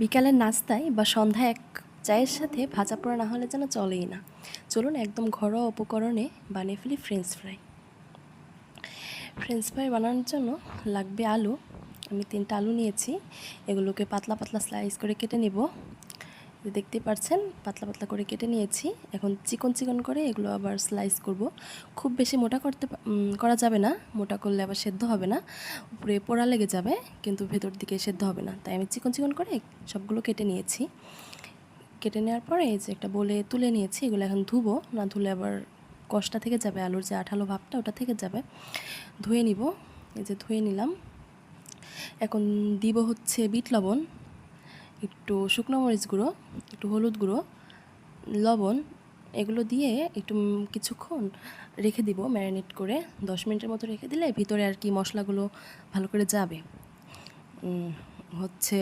বিকালের নাস্তায় বা সন্ধ্যায় এক চায়ের সাথে ভাজা পোড়া না হলে যেন চলেই না। চলুন একদম ঘরোয়া উপকরণে বানিয়ে ফেলি ফ্রেঞ্চ ফ্রাই ফ্রেঞ্চ ফ্রাই বানানোর জন্য লাগবে আলু। আমি তিনটা আলু নিয়েছি। এগুলোকে পাতলা পাতলা স্লাইস করে কেটে নেব। এই দেখতেই পাচ্ছেন পাতলা পাতলা করে কেটে নিয়েছি। এখন চিকন চিকন করে এগুলো আবার স্লাইস করব। খুব বেশি মোটা করতে করা যাবে না। মোটা করলে আবার সেদ্ধ হবে না। উপরে পোড়া লেগে যাবে, কিন্তু ভেতর দিকে সেদ্ধ হবে না। তাই আমি চিকন চিকন করে সবগুলো কেটে নিয়েছি। কেটে নেওয়ার পরে এই যে একটা বলে তুলে নিয়েছি, এগুলো এখন ধুবো। না ধুলে আবার কষটা থেকে যাবে, আলুর যে আঠালো ভাবটা ওটা থেকে যাবে। ধুয়ে নিব। এই যে ধুয়ে নিলাম। এখন দিব হচ্ছে বিট লবণ। একটু শুকনো মরিচ গুঁড়ো, একটু হলুদ গুঁড়ো, লবণ, এগুলো দিয়ে একটু কিছুক্ষণ রেখে দিব ম্যারিনেট করে। দশ মিনিটের মতো রেখে দিলে ভিতরে আর কি মশলাগুলো ভালো করে যাবে। হচ্ছে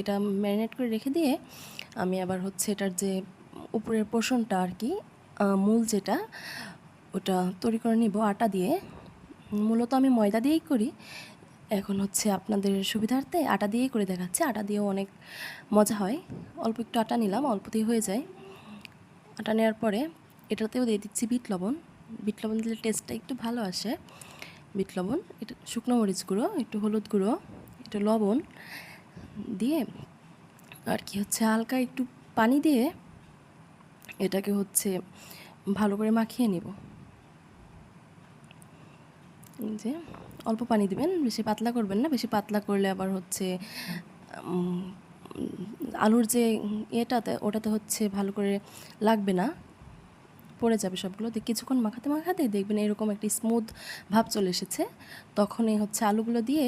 এটা ম্যারিনেট করে রেখে দিয়ে আমি আবার হচ্ছে এটার যে উপরের পোষণটা আর কি মূল যেটা, ওটা তৈরি করে নিব আটা দিয়ে। মূলত আমি ময়দা দিয়েই করি এখন হচ্ছে আপনাদের সুবিধার্থে আটা দিয়েই করে দেখাচ্ছে। আটা দিয়েও অনেক মজা হয়। অল্প একটু আটা নিলাম, অল্পতেই হয়ে যায়। আটা নেওয়ার পরে এটাতেও দিয়ে দিচ্ছি বিট লবণ। বিট লবণ দিলে টেস্টটা একটু ভালো আসে। বিট লবণ, এটা শুকনো মরিচ গুঁড়ো, একটু হলুদ গুঁড়ো, একটু লবণ দিয়ে আর কি হচ্ছে হালকা একটু পানি দিয়ে এটাকে হচ্ছে ভালো করে মাখিয়ে নিব। যে অল্প পানি দিবেন, বেশি পাতলা করবেন না, বেশি পাতলা করলে আবার হচ্ছে আলুর যে ইয়েটাতে, ওটাতে হচ্ছে ভালো করে লাগবে না, পড়ে যাবে সবগুলো। দিয়ে কিছুক্ষণ মাখাতে মাখাতে দেখবেন এরকম একটি স্মুথ ভাব চলে এসেছে। তখনই হচ্ছে আলুগুলো দিয়ে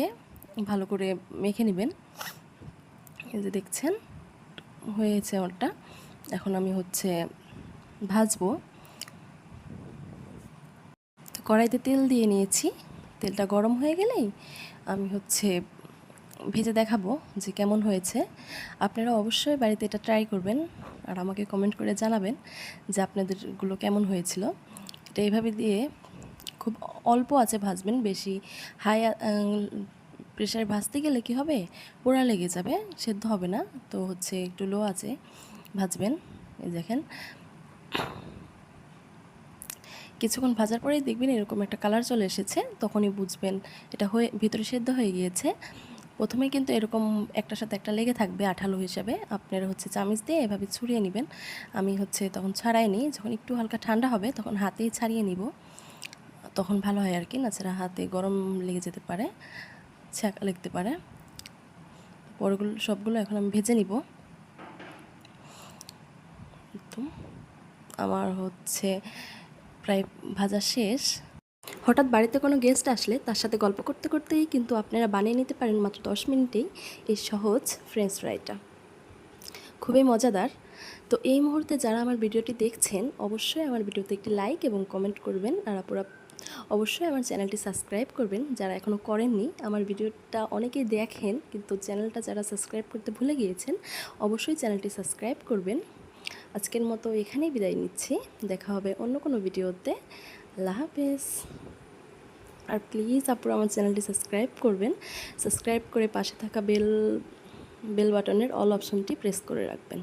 ভালো করে মেখে নেবেন। এই যে দেখছেন, হয়েছে ওটা। এখন আমি হচ্ছে ভাজবো। তো কড়াইতে তেল দিয়ে নিয়েছি। তেলটা গরম হয়ে গেলেই আমি হচ্ছে ভেজে দেখাবো যে কেমন হয়েছে। আপনারা অবশ্যই বাড়িতে এটা ট্রাই করবেন আর আমাকে কমেন্ট করে জানাবেন যে আপনাদেরগুলো কেমন হয়েছিল। এটা এইভাবে দিয়ে খুব অল্প আছে ভাজবেন, বেশি হাই প্রেশারে ভাজতে গেলে কি হবে? পোড়া লেগে যাবে, সেদ্ধ হবে না। তো হচ্ছে একটু লো আছে ভাজবেন। এই দেখেন কিছুক্ষণ ভাজার পরেই দেখবেন এরকম একটা কালার চলে এসেছে, তখনই বুঝবেন এটা হয়ে, ভিতরে সেদ্ধ হয়ে গিয়েছে। প্রথমে কিন্তু এরকম একটার সাথে একটা লেগে থাকবে আঠালো হিসাবে। আপনারা হচ্ছে চামিচ দিয়ে এভাবে ছড়িয়ে নেবেন। আমি হচ্ছে তখন ছাড়াই ছাড়াইনি, যখন একটু হালকা ঠান্ডা হবে তখন হাতেই ছাড়িয়ে নিব। তখন ভালো হয় আর কি নাছাড়া হাতে গরম লেগে যেতে পারে, ছ্যাঁকা লাগতে পারে। পরগুলো, সবগুলো এখন আমি ভেজে নিব। আমার হচ্ছে প্রায় ভাজা শেষ। হঠাৎ বাড়িতে কোনো গেস্ট আসলে, তার সাথে গল্প করতে করতেই কিন্তু আপনারা বানিয়ে নিতে পারেন মাত্র দশ মিনিটেই এই সহজ ফ্রেঞ্চ ফ্রাইটা খুবই মজাদার। তো এই মুহূর্তে যারা আমার ভিডিওটি দেখছেন, অবশ্যই আমার ভিডিওতে একটি লাইক এবং কমেন্ট করবেন। আর আপুরা অবশ্যই আমার চ্যানেলটি সাবস্ক্রাইব করবেন। যারা এখনও করেননি, আমার ভিডিওটা অনেকেই দেখেন, কিন্তু চ্যানেলটা যারা সাবস্ক্রাইব করতে ভুলে গিয়েছেন, অবশ্যই চ্যানেলটি সাবস্ক্রাইব করবেন। আজকের মতো এখানেই বিদায় নিচ্ছি। দেখা হবে অন্য কোনো ভিডিওতে। আল্লাহ হাফেজ। আর প্লিজ আপুরা আমার চ্যানেলটি সাবস্ক্রাইব করবেন। সাবস্ক্রাইব করে পাশে থাকা বেল বেল বাটনের অল অপশানটি প্রেস করে রাখবেন।